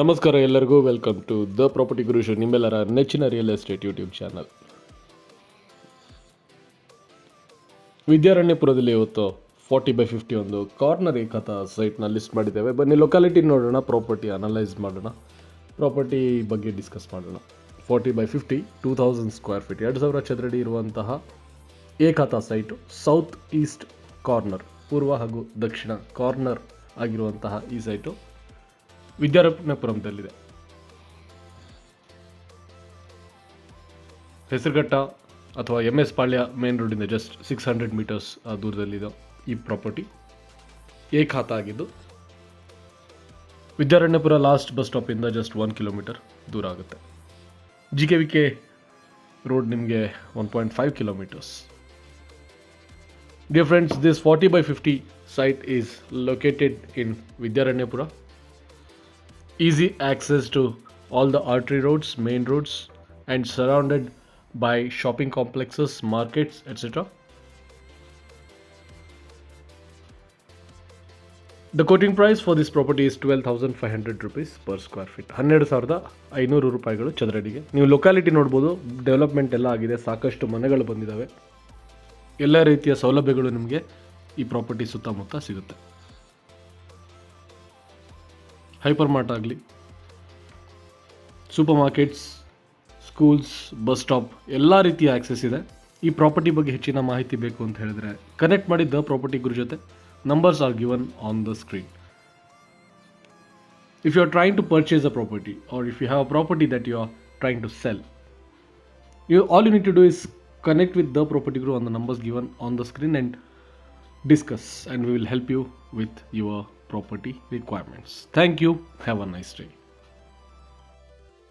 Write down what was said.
ನಮಸ್ಕಾರ ಎಲ್ಲರಿಗೂ welcome to the property ಗುರುಶು ನಿಮ್ಮೆಲ್ಲರ ನೆಚ್ಚಿನ ರಿಯಲ್ ಎಸ್ಟೇಟ್ ಯೂಟ್ಯೂಬ್ ಚಾನಲ್ ವಿದ್ಯಾರಣ್ಯಪುರದಲ್ಲಿ ಇವತ್ತು ಫಾರ್ಟಿ ಬೈ ಫಿಫ್ಟಿ ಒಂದು ಕಾರ್ನರ್ ಏಕತಾ ಸೈಟ್ನ ಲಿಸ್ಟ್ ಮಾಡಿದ್ದೇವೆ. ಬನ್ನಿ ಲೊಕಾಲಿಟಿ ನೋಡೋಣ ಪ್ರಾಪರ್ಟಿ ಅನಲೈಸ್ ಮಾಡೋಣ. ಪ್ರಾಪರ್ಟಿ ಬಗ್ಗೆ ಡಿಸ್ಕಸ್ ಮಾಡೋಣ. Forty by fifty two thousand square feet ಎರಡು ಸಾವಿರ ಚದರಡಿ ಇರುವಂತಹ ಏಕತಾ ಸೈಟು ಸೌತ್ ಈಸ್ಟ್ ಕಾರ್ನರ್ ಪೂರ್ವ ಹಾಗೂ ದಕ್ಷಿಣ ಕಾರ್ನರ್ ಆಗಿರುವಂತಹ ಈ ಸೈಟು ವಿದ್ಯಾರಣ್ಯಪುರಂದಲ್ಲಿದೆ ಹೆಸರುಘಟ್ಟ ಅಥವಾ ಎಂ ಎಸ್ ಪಾಳ್ಯ ಮೇನ್ ರೋಡಿಂದ ಜಸ್ಟ್ ಸಿಕ್ಸ್ ಹಂಡ್ರೆಡ್ ಮೀಟರ್ಸ್ ದೂರದಲ್ಲಿದೆ ಈ ಪ್ರಾಪರ್ಟಿ ಏಕಾತ ಆಗಿದ್ದು ವಿದ್ಯಾರಣ್ಯಪುರ ಲಾಸ್ಟ್ ಬಸ್ ಸ್ಟಾಪಿಂದ ಜಸ್ಟ್ ಒನ್ ಕಿಲೋಮೀಟರ್ ದೂರ ಆಗುತ್ತೆ. G K V K road ನಿಮಗೆ one point five kilometres dear friends this 40 by 50 site is located in Vidyaranyapura. Easy access to all the artery roads, main roads, and surrounded by shopping complexes, markets, etc. The quoting price for this property is 12,500 rupees per square feet. ಹನ್ನೆರಡು ಸಾವಿರದ ಐನೂರು ರೂಪಾಯಿಗಳು ಚದರಡಿಗೆ ನೀವು locality ನೋಡ್ಬೋದು development ಎಲ್ಲ ಆಗಿದೆ ಸಾಕಷ್ಟು ಮನೆಗಳು ಬಂದಿದ್ದಾವೆ ಎಲ್ಲ ರೀತಿಯ ಸೌಲಭ್ಯಗಳು ನಿಮಗೆ ಈ ಪ್ರಾಪರ್ಟಿ ಸುತ್ತಮುತ್ತ ಸಿಗುತ್ತೆ ಹೈಪರ್ ಮಾರ್ಟ್ ಆಗಲಿ. Super markets schools bus stop ಎಲ್ಲ ರೀತಿಯ ಆಕ್ಸೆಸ್ ಇದೆ. ಈ ಪ್ರಾಪರ್ಟಿ ಬಗ್ಗೆ ಹೆಚ್ಚಿನ ಮಾಹಿತಿ ಬೇಕು ಅಂತ ಹೇಳಿದ್ರೆ ಕನೆಕ್ಟ್ ಮಾಡಿ ದ ಪ್ರಾಪರ್ಟಿ ಗುರು ಜೊತೆ. Numbers are given on the screen if you are trying to purchase a property or if you have a property that you are trying to sell you all you need to do is connect with the property Guru on the numbers given on the screen and discuss and we will help you with your property requirements. Thank you. Have a nice day